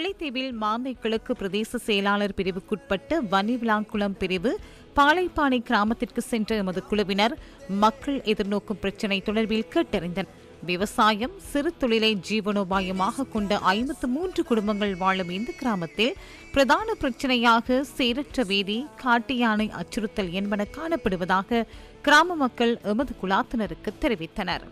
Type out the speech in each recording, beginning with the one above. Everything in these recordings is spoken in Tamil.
முல்லைத்தீவில் மாந்தை கிழக்கு பிரதேச செயலாளர் பிரிவுக்குட்பட்ட வன்னிவிளாங்குளம் பிரிவு பாலைப்பானை கிராமத்திற்கு சென்ற எமது குழுவினர் மக்கள் எதிர்நோக்கும் பிரச்சினை தொடர்பில் கேட்டறிந்தனர். விவசாயம் சிறு தொழிலை ஜீவனோபாயமாக கொண்ட ஐம்பத்து மூன்று குடும்பங்கள் வாழும் இந்த கிராமத்தில் பிரதான பிரச்சனையாக சீரற்ற வீதி காட்டு யானை அச்சுறுத்தல் என்பன காணப்படுவதாக கிராம மக்கள் எமது குலாத்தினருக்கு தெரிவித்தனர்.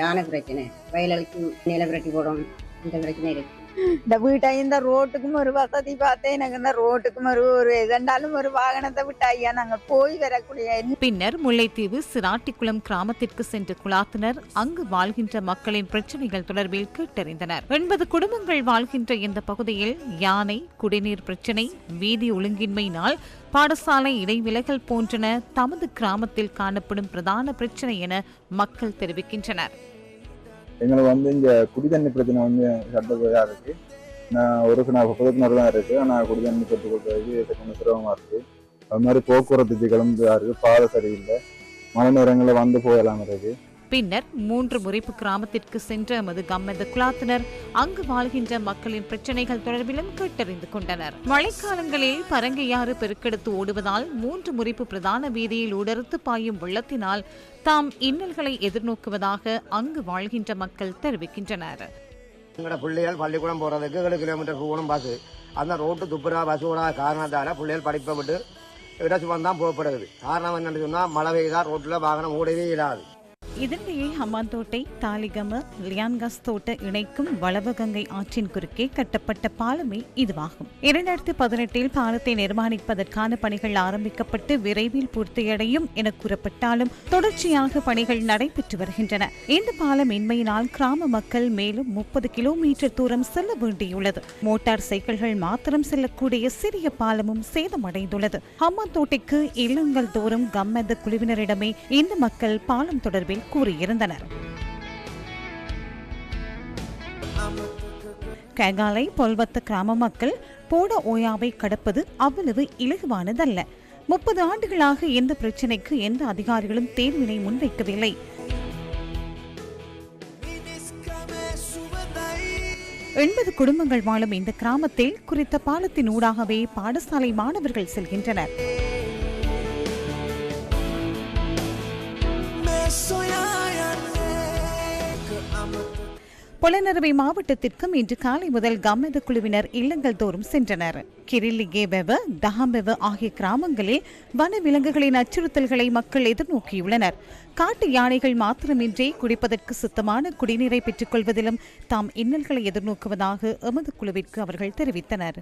யானை பிரச்சனை வயலுக்கு நிலவிரட்டி போடும். இந்த பிரச்சனை இருக்கு. இந்த வீட்டை இந்த ரோட்டுக்கும் ஒரு வசதி பார்த்தேன். எனக்கு இந்த ரோட்டுக்கும் ஒரு ஒரு எதண்டாலும் ஒரு வாகனத்தை விட்டு ஐயா நாங்க போய் வரக்கூடிய பின்னர் முல்லைத்தீவு சிராட்டிக்குளம் கிராமத்திற்கு சென்ற குலாத்தினர் அங்கு வாழ்கின்ற மக்களின் பிரச்சினைகள் தொடர்பில் கேட்டறிந்தனர். எண்பது குடும்பங்கள் வாழ்கின்ற இந்த பகுதியில் யானை குடிநீர் பிரச்சினை வீதி ஒழுங்கின்மையினால் பாடசாலை இடைவிலகல் போன்றன தமது கிராமத்தில் காணப்படும் பிரதான பிரச்சினை என மக்கள் தெரிவிக்கின்றனர். எங்களுக்கு வந்து இங்கே குடிதண்ணி பிரச்சனை வந்து சட்டப்படியாக இருக்கு. நான் ஒரு சில பொதுக்கிணறு தான் இருக்கு. ஆனால் குடி தண்ணி பெற்றுக் கொடுக்கறதுக்கு கொஞ்சம் சிரமமாக இருக்கு. அது மாதிரி போக்குவரத்து சிக்கலும் இருக்கு பாதை சரியில்லை. மழை நேரங்களில் வந்து போயெல்லாம் இருக்கு. பின்னர் மூன்று முறிப்பு கிராமத்திற்கு சென்ற எமது கம்மது குலாத்தினர் அங்கு வாழ்கின்ற மக்களின் பிரச்சனைகள் தொடர்பிலும் கேட்டறிந்து கொண்டனர். மழைக்காலங்களில் பரங்கையாறு பெருக்கெடுத்து ஓடுவதால் மூன்று முறிப்பு பிரதான வீதியில் உடர்த்து பாயும் வெள்ளத்தினால் தாம் இன்னல்களை எதிர்நோக்குவதாக அங்கு வாழ்கின்ற மக்கள் தெரிவிக்கின்றனர். எங்களோட பிள்ளைகள் பள்ளிக்கூடம் போகிறதுக்கு ஏழு கிலோமீட்டர் போகணும் பஸ் அந்த ரோட்டு துப்புரா பஸ் ஓடாத காரணத்தால் பிள்ளைகள் படிப்பை விட்டு இடச்சுவம் வந்தால் போகப்படுது காரணம் என்னன்னு சொன்னால் மழை பெய்தா ரோட்டில் வாகனம் ஓடவே இல்லாது இதனிடையே ஹம்மாந்தோட்டை தாலிகம லியான்காஸ் தோட்ட இணைக்கும் வளவகங்கை ஆற்றின் குறுக்கே கட்டப்பட்ட பாலமே இதுவாகும். இரண்டாயிரத்தி பதினெட்டில் பாலத்தை நிர்மாணிப்பதற்கான பணிகள் ஆரம்பிக்கப்பட்டு விரைவில் பூர்த்தியடையும் என கூறப்பட்டாலும் தொடர்ச்சியாக பணிகள் நடைபெற்று வருகின்றன. இந்த பாலம் இன்மையினால் கிராம மக்கள் மேலும் முப்பது கிலோமீட்டர் தூரம் செல்ல வேண்டியுள்ளது. மோட்டார் சைக்கிள்கள் மாத்திரம் செல்லக்கூடிய சிறிய பாலமும் சேதமடைந்துள்ளது. ஹம்மாந்தோட்டைக்கு இல்லங்கள் தோறும் கம்மெத குழுவினரிடமே இந்த மக்கள் பாலம் தொடர்பில் கூறியிருந்தனர். கேகாலை பொல்வத்த கிராம மக்கள் போட ஓயாவை கடப்பது அவ்வளவு இலகுவானதல்ல. முப்பது ஆண்டுகளாக எந்த பிரச்சனைக்கு எந்த அதிகாரிகளும் தேர்வினை முன்வைக்கவில்லை. எண்பது குடும்பங்கள் வாழும் இந்த கிராமத்தில் குறித்த பாலத்தின் ஊடாகவே பாடசாலை மாணவர்கள் செல்கின்றனர். புலனறுவை மாவட்டத்திற்கும் இன்று காலை முதல் கம்மது குழுவினர் இல்லங்கள் தோறும் சென்றனர். கிரிலிகேபெவ தஹாம்பெவ ஆகிய கிராமங்களில் வன விலங்குகளின் அச்சுறுத்தல்களை மக்கள் எதிர்நோக்கியுள்ளனர். காட்டு யானைகள் மாத்திரமின்றி குடிப்பதற்கு சுத்தமான குடிநீரை பெற்றுக் கொள்வதிலும் தாம் இன்னல்களை எதிர்நோக்குவதாக எமது குழுவிற்கு அவர்கள் தெரிவித்தனர்.